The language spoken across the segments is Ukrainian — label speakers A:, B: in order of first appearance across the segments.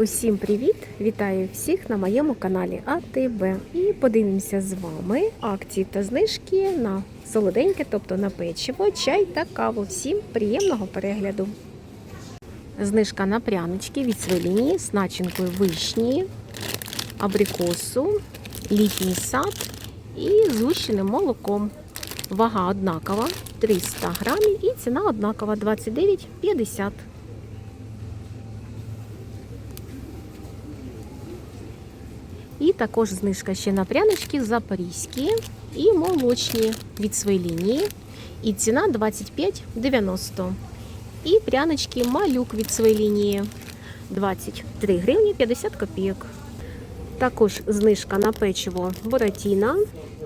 A: Усім привіт! Вітаю всіх на моєму каналі АТБ. І подивимося з вами акції та знижки на солоденьке, тобто на печиво, чай та каву. Всім приємного перегляду. Знижка на прянички від свеліні з начинкою вишні, абрикосу, літній сад і згущеним молоком. Вага однакова 300 грамів і ціна однакова 29,50. І також знижка ще на прянички запорізькі і молочні від своєї лінії. І ціна 25,90. І прянички малюк від своєї лінії 23 гривні 50 копійок. Також знижка на печиво Боратіна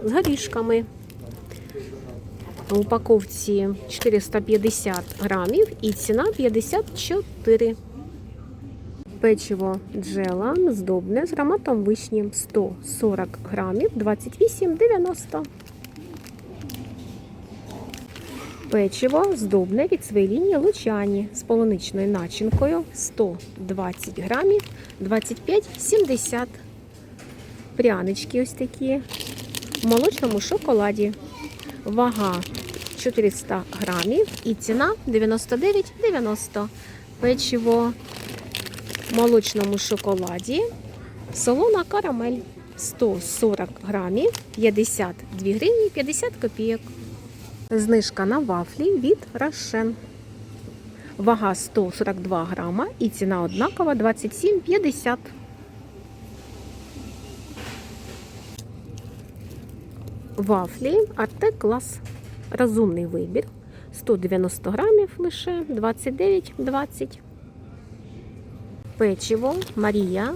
A: з горішками. В упаковці 450 грамів і ціна 54 Печиво джела здобне з ароматом вишні 140 грамів 28,90. Печиво здобне від своєї лінії лучані з полуничною начинкою 120 грамів 25,70. Прянички ось такі в молочному шоколаді. Вага 400 грамів і ціна 99,90. Печиво молочному шоколаді. Солона карамель 140 грамів, 52 гривні 50 копійок. Знижка на вафлі від Рошен. Вага 142 грама і ціна однакова 27,50. Вафлі Артек клас. Розумний вибір. 190 грамів лише 29,20. Печиво Марія.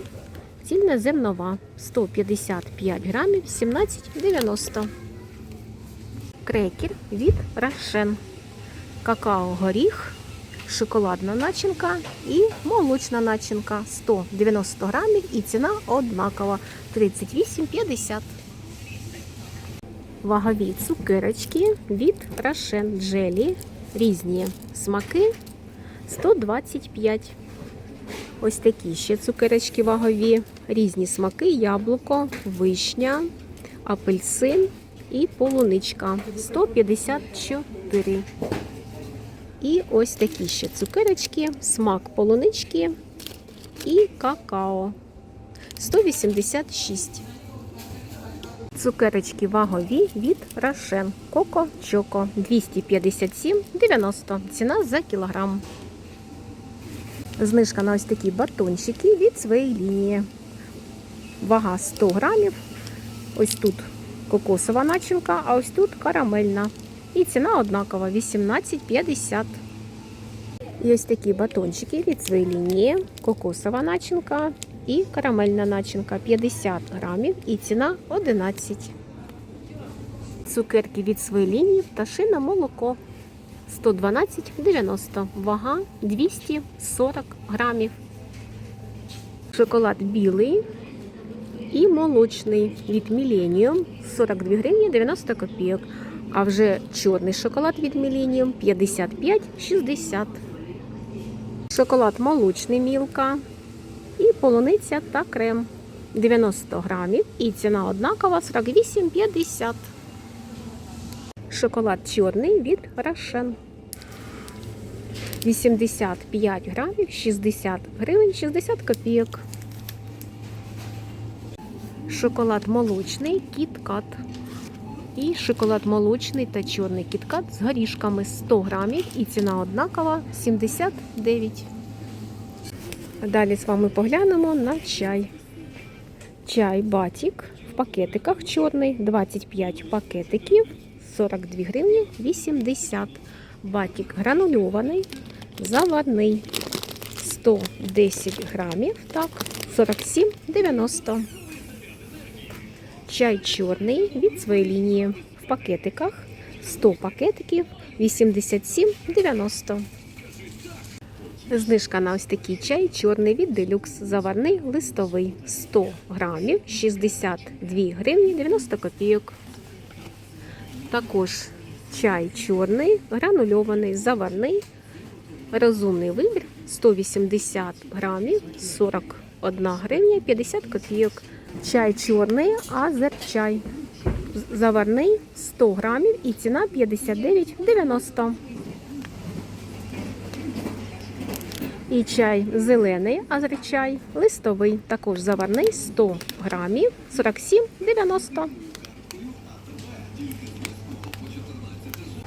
A: Цільна зернова 155 грамів 17,90. Крекер від Рошен. Какао горіх, шоколадна начинка і молочна начинка 190 грамів і ціна однакова 38,50. Вагові цукерочки від Рошен Джелі. Різні смаки 125 Ось такі ще цукерочки вагові, різні смаки, яблуко, вишня, апельсин і полуничка 154. І ось такі ще цукерочки, смак полунички і какао 186. Цукерочки вагові від Рошен Коко Чоко 257,90. Ціна за кілограм. Знижка на ось такі батончики від своєї лінії. Вага 100 грамів. Ось тут кокосова начинка, а ось тут карамельна. І ціна однакова 18,50. І ось такі батончики від своєї лінії. Кокосова начинка і карамельна начинка 50 грамів. І ціна 11. Цукерки від своєї лінії пташине молоко. 112,90, вага 240 грамів. Шоколад білий і молочний від Millennium 42 гривні 90 копійок. А вже чорний шоколад від Millennium 55,60. Шоколад молочний мілка і полуниця та крем 90 грамів. І ціна однакова 48,50. Шоколад чорний від Рошен. 85 грамів, 60 гривень, 60 копійок. Шоколад молочний кіткат. І шоколад молочний та чорний кіткат з горішками 100 грамів і ціна однакова 79. Далі з вами поглянемо на чай. Чай батік в пакетиках чорний, 25 пакетиків. 42 гривні 80. Батік гранульований, заварний 110 грамів, так, 47,90. Чай чорний від своєї лінії в пакетиках 100 пакетиків 87,90. Знижка на ось такий чай чорний від делюкс заварний листовий 100 грамів 62 гривні 90 копійок. Також чай чорний, гранульований, заварний, розумний вибір 180 грамів 40 31 гривня 50 копійок. Чай чорний, азерчай. Заварний 100 грамів і ціна 59,90. І чай зелений, азерчай, листовий, також заварний 100 грамів 47,90.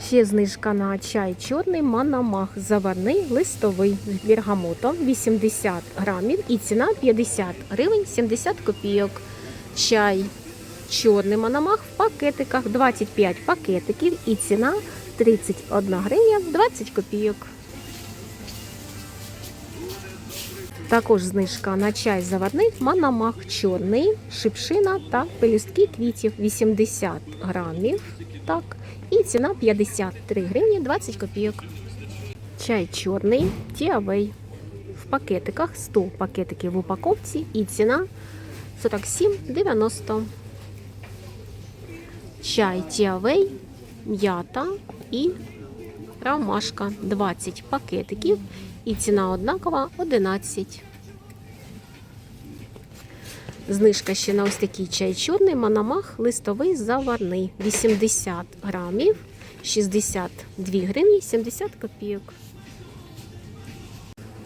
A: Ще знижка на чай чорний манамах, заварний, листовий з бергамотом 80 грамів і ціна 50 гривень 70 копійок. Чай чорний манамах в пакетиках 25 пакетиків і ціна 31 гривня 20 копійок. Також знижка на чай заварний манамах чорний, шипшина та пелюстки квітів 80 грамів. Так, і ціна 53 гривні 20 копійок. Чай чорний Тіавей в пакетиках 100 пакетиків в упаковці і ціна 47,90. Чай Тіавей, м'ята і ромашка 20 пакетиків і ціна однакова 11. Знижка ще на ось такий чай чорний манамах листовий заварний 80 грамів 62 гривні 70 копійок.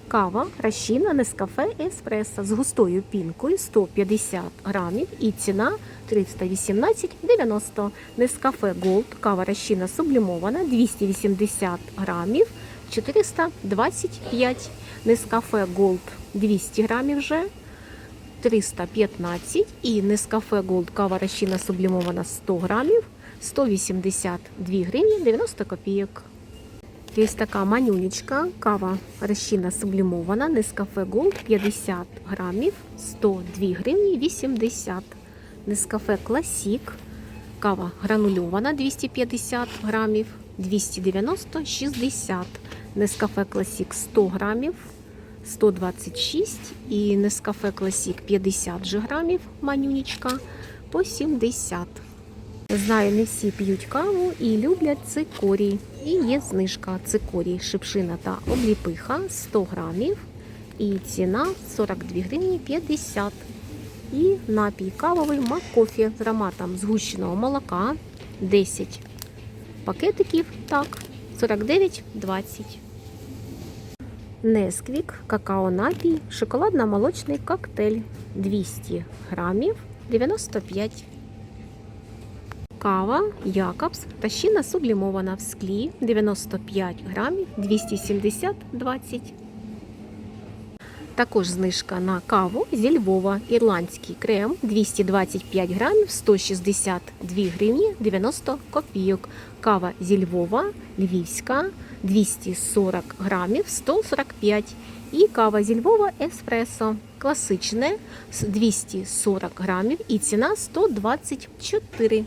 A: Кава Ращина Нескафе Еспресо з густою пінкою 150 грамів і ціна 318,90. Нескафе Голд, кава Ращина сублімована 280 грамів 425. Нескафе Голд 200 грамів вже 315 і Нескафе Голд кава Ращина сублімована 100 грамів 182 гривні 90 копійок. Є така манюнечка, кава розчина сублімована, Нескафе Голд 50 грамів, 102 гривні 80. Нескафе Класік, кава гранульована 250 грамів, 290 60. Нескафе Класік 100 грамів, 126 і Нескафе Класік 50 же грамів, манюнечка по 70. Знаю, не всі п'ють каву і люблять цикорій. І є знижка цикорій, шипшина та обліпиха 100 грамів. І ціна 42 гривні 50. І напій кавовий макофі з ароматом згущеного молока 10 пакетиків. Так, 49,20. Несквік, какао напій, шоколадно-молочний коктейль 200 грамів 95 Кава Якобс тащина сублімована в склі 95 грамів 270,20. Також знижка на каву зі Львова ірландський крем 225 грамів 162 гривні 90 копійок. Кава зі Львова львівська 240 грамів 145 і кава зі Львова еспресо. Класичне. З 240 грамів. І ціна 124